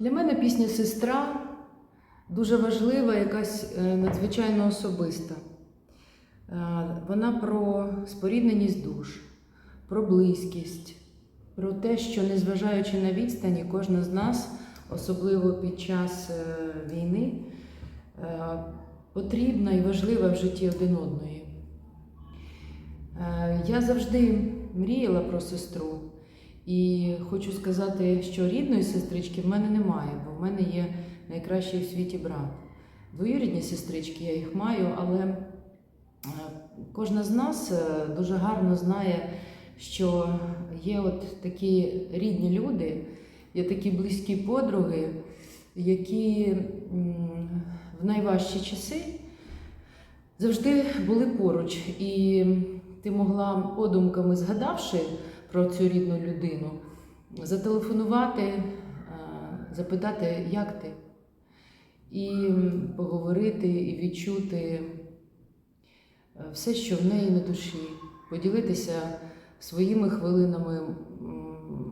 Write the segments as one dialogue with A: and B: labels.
A: Для мене пісня Сестра дуже важлива, якась е, надзвичайно особиста. Е, Вона про спорідненість душ, про близькість, про те, що незважаючи на відстані, кожна з нас, особливо під час е, війни, потрібна і важлива в житті один одної. Я завжди мріяла про сестру. І хочу сказати, що рідної сестрички в мене немає, бо в мене є найкращий в світі брат. Двоюрідні сестрички, я їх маю, але е, кожна з нас е, дуже гарно знає, що є от такі рідні люди, є такі близькі подруги, які в найважчі часи завжди були поруч. І ти могла подумками, згадавши про цю рідну людину, зателефонувати, е, запитати, як ти, і поговорити, і відчути е, все, що в неї на душі, поділитися своїми хвилинами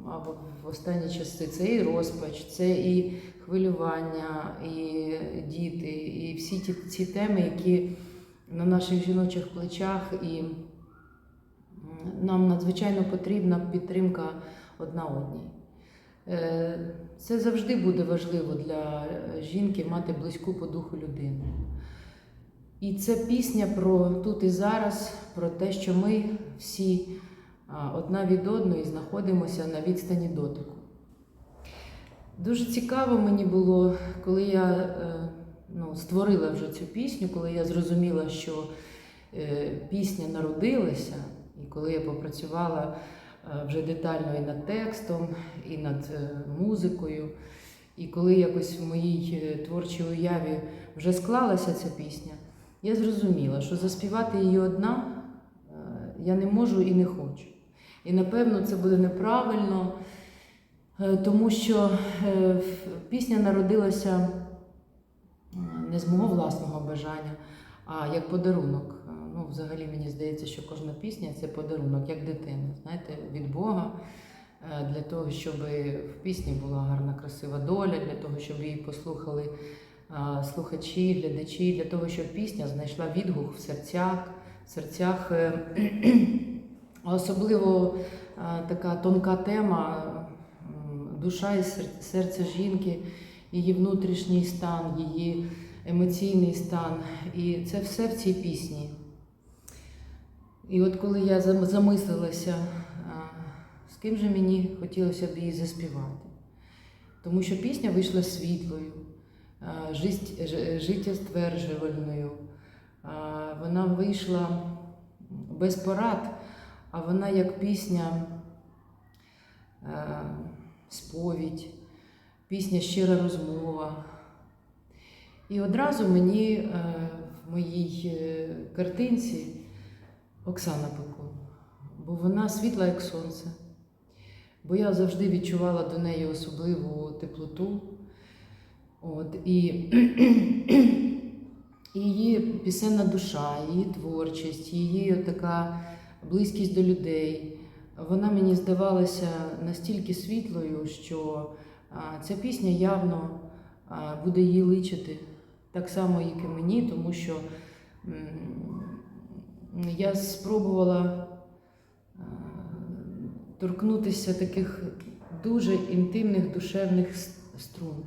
A: або в останні часи. Це і розпач, це і хвилювання, і діти, і всі ті, ці теми, які на наших жіночих плечах, і нам надзвичайно потрібна підтримка одна одній. Е, Це завжди буде важливо для жінки мати близьку по духу людину. І це пісня про тут і зараз, про те, що ми всі одна від одної знаходимося на відстані дотику. Дуже цікаво мені було, коли я е, ну, створила вже цю пісню, коли я зрозуміла, що е, пісня народилася, і коли я попрацювала е, вже детально і над текстом, і над е, музикою, і коли якось в моїй е, творчій уяві вже склалася ця пісня, я зрозуміла, що заспівати її одна я не можу і не хочу. І напевно це буде неправильно, тому що пісня народилася не з мого власного бажання, а як подарунок. Ну, взагалі мені здається, що кожна пісня це подарунок, як дитина, знаєте, від Бога. е, Для того, щоб в пісні була гарна, красива доля, для того, щоб її послухали е, слухачі, глядачі, для того, щоб пісня знайшла відгук в серцях, в серцях. е, Особливо така тонка тема душа і серце жінки, її внутрішній стан, її емоційний стан. І це все в цій пісні. І от коли я замислилася, з ким же мені хотілося б її заспівати. Тому що пісня вийшла світлою, а, жисть- ж- життєстверджувальною. Вона вийшла без порад, а вона як пісня сповідь, пісня щира розмова. І одразу мені в моїй е, картинці Оксана Пекун, бо вона світла, як сонце. Бо я завжди відчувала до неї особливу теплоту. От, і, її пісенна душа, її творчість, її така близькість до людей. Вона мені здавалася настільки світлою, що ця пісня явно буде її личити так само, як і мені, тому що я спробувала торкнутися таких дуже інтимних душевних струн.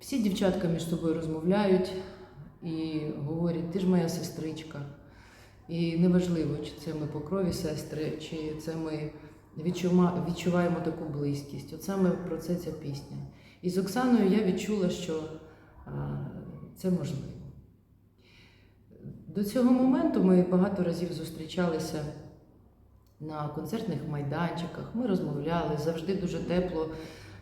A: Всі дівчатка між собою розмовляють і говорять, ти ж моя сестричка. І неважливо, чи це ми по крові сестри, чи це ми відчуваємо таку близькість. От саме про це ця пісня. І з Оксаною я відчула, що це можливо. До цього моменту ми багато разів зустрічалися на концертних майданчиках, ми розмовляли, завжди дуже тепло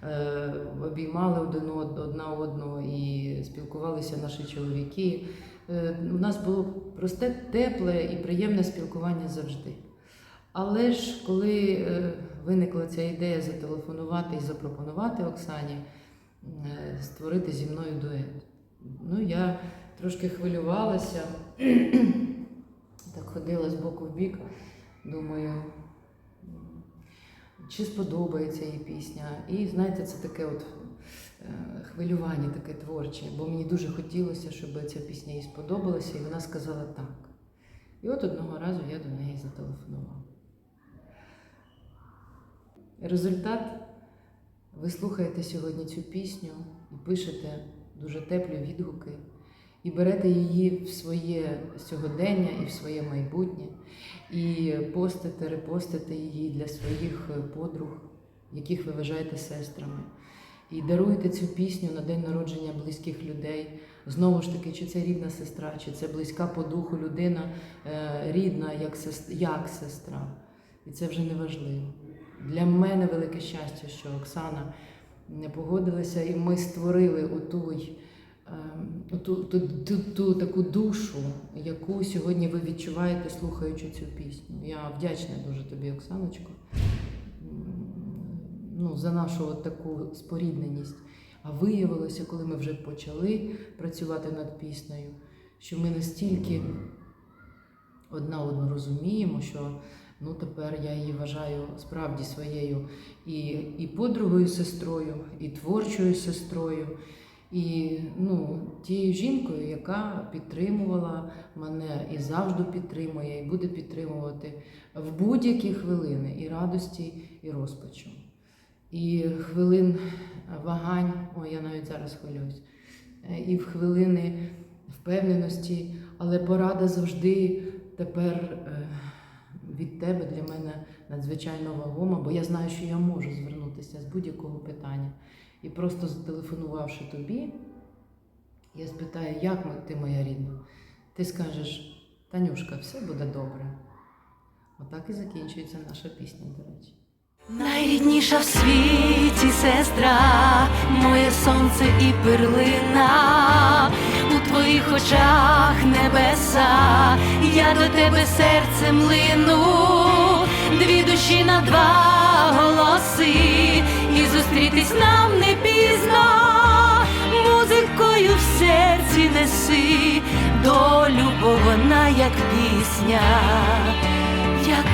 A: е, обіймали один одна одного і спілкувалися наші чоловіки. Е, У нас було просте, тепле і приємне спілкування завжди. Але ж коли е, виникла ця ідея зателефонувати і запропонувати Оксані е, створити зі мною дует, ну я трошки хвилювалася, так ходила з боку в бік, думаю, чи сподобається їй пісня. І знаєте, це таке от е, хвилювання таке творче, бо мені дуже хотілося, щоб ця пісня їй сподобалася, і вона сказала так. І от одного разу я до неї зателефонувала. Результат ви слухаєте сьогодні цю пісню і пишете дуже теплі відгуки, і берете її в своє сьогодення і в своє майбутнє, і постите, репостите її для своїх е, подруг, яких ви вважаєте сестрами. І даруєте цю пісню на день народження близьких людей. Знову ж таки, чи це рідна сестра, чи це близька по духу людина е, рідна як сестра, як сестра. І це вже не важливо. Для мене велике щастя, що Оксана не погодилася, і ми створили отой, ем, оту, ту, ту, ту таку душу, яку сьогодні ви відчуваєте, слухаючи цю пісню. Я вдячна дуже тобі, Оксаночко, ну, за нашу от таку спорідненість. А виявилося, коли ми вже почали працювати над піснею, що ми настільки одна одну розуміємо, що ну тепер я її вважаю справді своєю і, і подругою сестрою, і творчою сестрою, і ну, тією жінкою, яка підтримувала мене і завжди підтримує, і буде підтримувати в будь-які хвилини і радості, і розпачу. І хвилин вагань, ой, я навіть зараз хвилююсь, е, і в хвилини впевненості, але порада завжди тепер е, від тебе для мене надзвичайно вагома, бо я знаю, що я можу звернутися з будь-якого питання. І просто зателефонувавши тобі, я спитаю, як ти моя рідна? Ти скажеш, Танюшка, все буде добре. Отак і закінчується наша пісня, до речі.
B: Найрідніша в світі сестра, моє сонце і перлина, у твоїх очах небеса, я до тебе серцем лину, дві душі на два голоси, зустрітись нам не пізно, музикою в серці неси, долю, бо вона як пісня, як